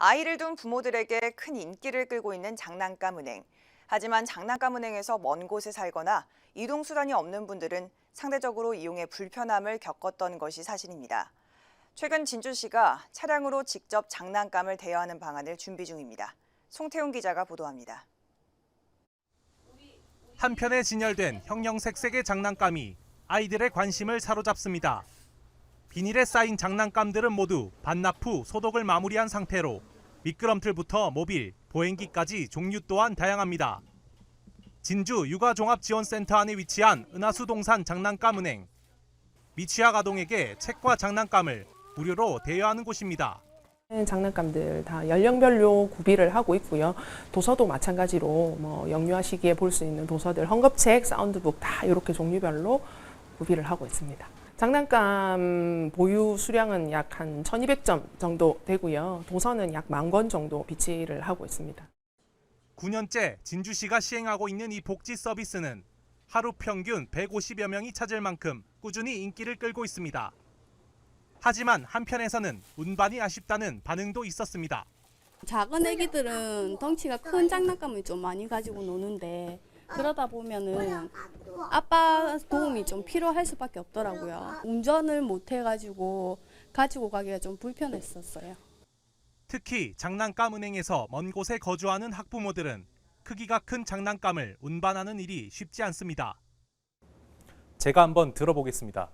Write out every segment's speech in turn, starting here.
아이를 둔 부모들에게 큰 인기를 끌고 있는 장난감 은행. 하지만 장난감 은행에서 먼 곳에 살거나 이동 수단이 없는 분들은 상대적으로 이용에 불편함을 겪었던 것이 사실입니다. 최근 진주시가 차량으로 직접 장난감을 대여하는 방안을 준비 중입니다. 송태훈 기자가 보도합니다. 한편에 진열된 형형색색의 장난감이 아이들의 관심을 사로잡습니다. 비닐에 쌓인 장난감들은 모두 반납 후 소독을 마무리한 상태로 미끄럼틀부터 모빌, 보행기까지 종류 또한 다양합니다. 진주 육아종합지원센터 안에 위치한 은하수 동산 장난감 은행. 미취학 아동에게 책과 장난감을 무료로 대여하는 곳입니다. 장난감들 다 연령별로 구비를 하고 있고요. 도서도 마찬가지로 뭐 영유아 시기에 볼 수 있는 도서들, 헝겊책, 사운드북 다 이렇게 종류별로 구비를 하고 있습니다. 장난감 보유 수량은 약 한 1200점 정도 되고요. 도서는 약 만 권 정도 비치를 하고 있습니다. 9년째 진주시가 시행하고 있는 이 복지 서비스는 하루 평균 150여 명이 찾을 만큼 꾸준히 인기를 끌고 있습니다. 하지만 한편에서는 운반이 아쉽다는 반응도 있었습니다. 작은 애기들은 덩치가 큰 장난감을 좀 많이 가지고 노는데 그러다 보면은 아빠 좀 필요할 수밖에 없더라고요. 운전을 못 해가지고 가지고 가기가 좀 불편했었어요. 특히 장난감 은행에서 먼 곳에 거주하는 학부모들은 크기가 큰 장난감을 운반하는 일이 쉽지 않습니다. 제가 한번 들어보겠습니다.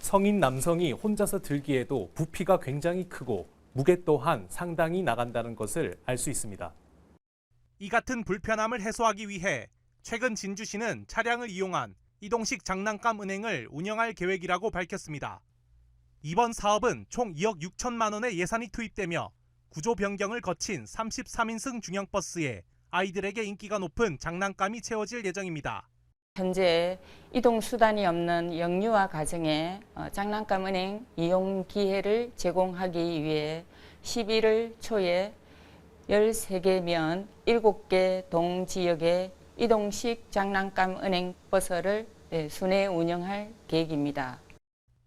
성인 남성이 혼자서 들기에도 부피가 굉장히 크고 무게 또한 상당히 나간다는 것을 알 수 있습니다. 이 같은 불편함을 해소하기 위해 최근 진주시는 차량을 이용한 이동식 장난감 은행을 운영할 계획이라고 밝혔습니다. 이번 사업은 총 2억 6천만 원의 예산이 투입되며 구조 변경을 거친 33인승 중형 버스에 아이들에게 인기가 높은 장난감이 채워질 예정입니다. 현재 이동 수단이 없는 영유아 가정에 어, 장난감 은행 이용 기회를 제공하기 위해 11월 초에 13개면 7개 동 지역에 이동식 장난감 은행 버스를 네, 순회 운영할 계획입니다.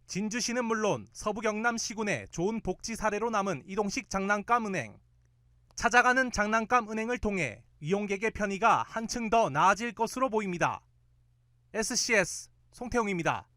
진주시는 물론 서부 경남 시군의 좋은 복지 사례로 남은 이동식 장난감 은행. 찾아가는 장난감 은행을 통해 이용객의 편의가 한층 더 나아질 것으로 보입니다. SCS 송태웅입니다.